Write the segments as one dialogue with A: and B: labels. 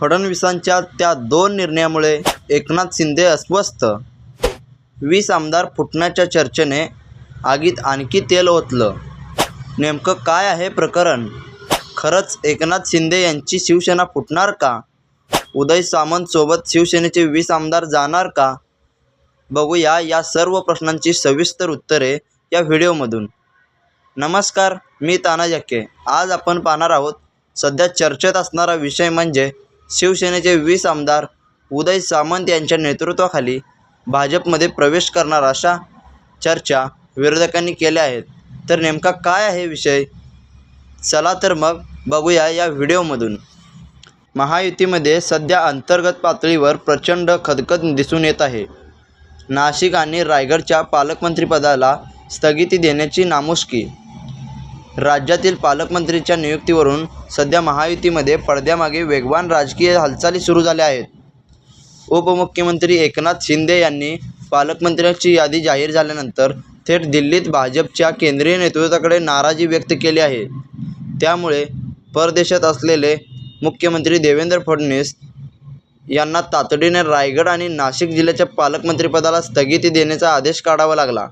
A: फडणवीसांच्या त्या दोन निर्णयामुळे एकनाथ शिंदे अस्वस्थ. वीस आमदार फुटण्याच्या चर्चेने आगीत आणखी तेल ओतलं. नेमकं काय आहे प्रकरण? खरंच एकनाथ शिंदे यांची शिवसेना फुटणार का? उदय सामंतसोबत शिवसेनेचे वीस आमदार जाणार का? बघूया या सर्व प्रश्नांची सविस्तर उत्तरे या व्हिडिओमधून. नमस्कार मी ताना जक्के आज आपण पाहणार आहोत सध्या चर्चेत असणारा विषय म्हणजे शिवसेनेचे वीस आमदार उदय सामंत यांच्या नेतृत्वाखाली भाजपमध्ये प्रवेश करणार अशा चर्चा विरोधकांनी केल्या आहेत. तर नेमका काय आहे विषय? चला तर मग बघूया या व्हिडिओमधून. महायुतीमध्ये सध्या अंतर्गत पातळीवर प्रचंड खदखद दिसून येत आहे. नाशिक आणि रायगडच्या पालकमंत्रीपदाला स्थगिती देण्याची नामुष्की राज्यातील पालकमंत्रीच्या नियुक्तीवरून सध्या महायुतीमध्ये पडद्यामागे वेगवान राजकीय हालचाली सुरू झाल्या आहेत. उपमुख्यमंत्री एकनाथ शिंदे यांनी पालकमंत्र्यांची यादी जाहीर झाल्यानंतर थेट दिल्लीत भाजपच्या केंद्रीय नेतृत्वाकडे नाराजी व्यक्त केली आहे. त्यामुळे परदेशात असलेले मुख्यमंत्री देवेंद्र फडणवीस यांना तातडीने रायगड आणि नाशिक जिल्ह्याच्या पालकमंत्रीपदाला स्थगिती देण्याचा आदेश काढावा लागला.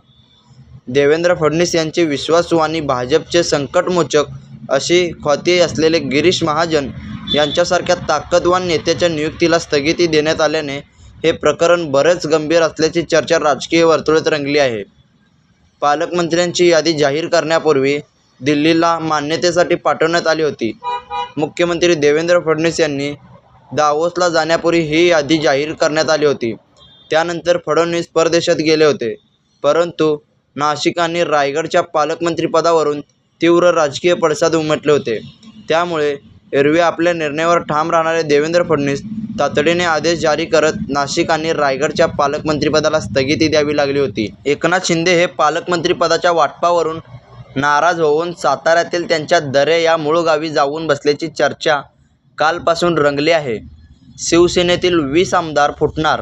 A: देवेंद्र फडणवीस यांचे विश्वासू आणि भाजपचे संकटमोचक अशी ख्याती असलेले गिरीश महाजन यांच्यासारख्या ताकदवान नेत्याच्या नियुक्तीला स्थगिती देण्यात आल्याने हे प्रकरण बरेच गंभीर असल्याची चर्चा राजकीय वर्तुळात रंगली आहे. पालकमंत्र्यांची यादी जाहीर करण्यापूर्वी दिल्लीला मान्यतेसाठी पाठवण्यात आली होती. मुख्यमंत्री देवेंद्र फडणवीस यांनी दावोसला जाण्यापूर्वी ही यादी जाहीर करण्यात आली होती. त्यानंतर फडणवीस परदेशात गेले होते. परंतु नाशिक आणि रायगडच्या पालकमंत्रीपदावरून तीव्र राजकीय पडसाद उमटले होते. त्यामुळे एरवी आपल्या निर्णयावर ठाम राहणारे देवेंद्र फडणवीस तातडीने आदेश जारी करत नाशिक आणि रायगडच्या पालकमंत्रीपदाला स्थगिती द्यावी लागली होती. एकनाथ शिंदे हे पालकमंत्रीपदाच्या वाटपावरून नाराज होऊन साताऱ्यातील त्यांच्या दरे या मूळ गावी जाऊन बसल्याची चर्चा कालपासून रंगली आहे. शिवसेनेतील वीस आमदार फुटणार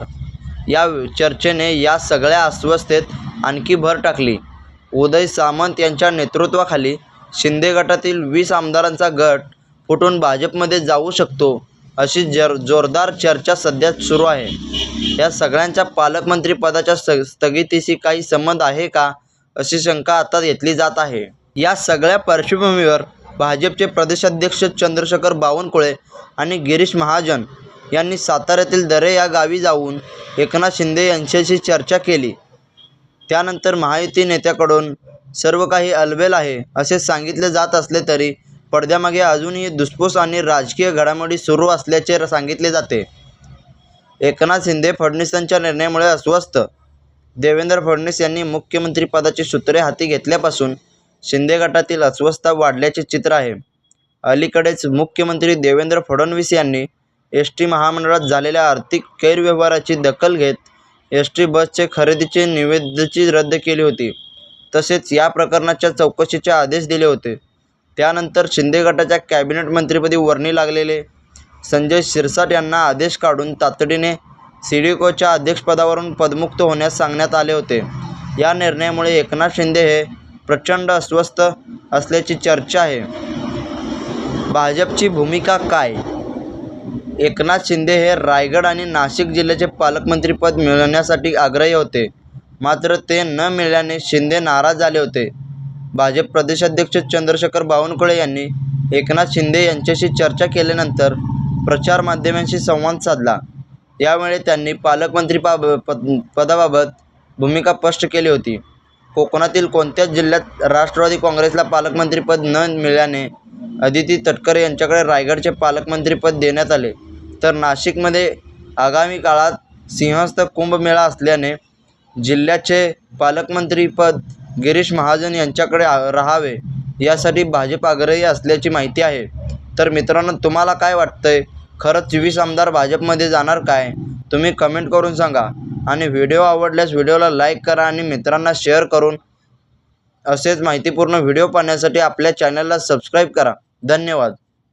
A: या चर्चेने या सगळ्या अस्वस्थेत आणखी भर टाकली. उदय सामंत यांच्या नेतृत्वाखाली शिंदे गटातील वीस आमदारांचा गट फुटून भाजपमध्ये जाऊ शकतो अशी जर जोरदार चर्चा सध्या सुरू आहे. या सगळ्यांच्या पालकमंत्रीपदाच्या स स्थगितीशी काही संबंध आहे का अशी शंका आता घेतली जात आहे. या सगळ्या पार्श्वभूमीवर भाजपचे प्रदेशाध्यक्ष चंद्रशेखर बावनकुळे आणि गिरीश महाजन यांनी साताऱ्यातील दरे या गावी जाऊन एकनाथ शिंदे यांच्याशी चर्चा केली. त्यानंतर महायुती नेत्याकडून सर्व काही अलबेल आहे असे सांगितले जात असले तरी पडद्यामागे अजूनही धुसफूस आणि राजकीय घडामोडी सुरू असल्याचे सांगितले जाते. एकनाथ शिंदे फडणवीसांच्या निर्णयामुळे अस्वस्थ. देवेंद्र फडणवीस यांनी मुख्यमंत्रीपदाची सूत्रे हाती घेतल्यापासून शिंदे गटातील अस्वस्थता वाढल्याचे चित्र आहे. अलीकडेच मुख्यमंत्री देवेंद्र फडणवीस यांनी एस टी महामंडळात झालेल्या आर्थिक गैरव्यवहाराची दखल घेत एस टी बसचे खरेदीचे निविदेची रद्द केली होती. तसेच या प्रकरणाच्या चौकशीचे आदेश दिले होते. त्यानंतर शिंदे गटाच्या कॅबिनेट मंत्रीपदी वर्णी लागलेले संजय शिरसाट यांना आदेश काढून तातडीने सिडिकोच्या अध्यक्षपदावरून पदमुक्त होण्यास सांगण्यात आले होते. या निर्णयामुळे एकनाथ शिंदे हे प्रचंड अस्वस्थ असल्याची चर्चा आहे. भाजपची भूमिका काय? एकनाथ शिंदे हे रायगड आणि नाशिक जिल्ह्याचे पालकमंत्रीपद मिळवण्यासाठी आग्रही होते. मात्र ते न मिळाल्याने शिंदे नाराज झाले होते. भाजप प्रदेशाध्यक्ष चंद्रशेखर बावनकुळे यांनी एकनाथ शिंदे यांच्याशी चर्चा केल्यानंतर प्रचार माध्यमांशी संवाद साधला. यावेळी त्यांनी पालकमंत्री पा पद पदाबाबत भूमिका स्पष्ट केली होती. कोकणातील कोणत्याच जिल्ह्यात राष्ट्रवादी काँग्रेसला पालकमंत्रीपद न मिळाल्याने अदिती तटकरे यांच्याकडे रायगडचे पालकमंत्रीपद देण्यात आले. तर नाशिकमध्ये आगामी काळात सिंहस्थ कुंभमेळा असल्याने जिल्ह्याचे पालकमंत्रीपद गिरीश महाजन यांच्याकडे राहावे यासाठी भाजप आग्रही असल्याची माहिती आहे. तर मित्रांनो तुम्हाला काय वाटतंय? खरंच वीस आमदार भाजपमध्ये जाणार काय? तुम्ही कमेंट करून सांगा. आणि व्हिडिओ आवडल्यास व्हिडिओला लाईक करा आणि मित्रांना शेअर करून असेच माहितीपूर्ण व्हिडिओ पाहण्यासाठी आपल्या चॅनलला सबस्क्राईब करा. धन्यवाद.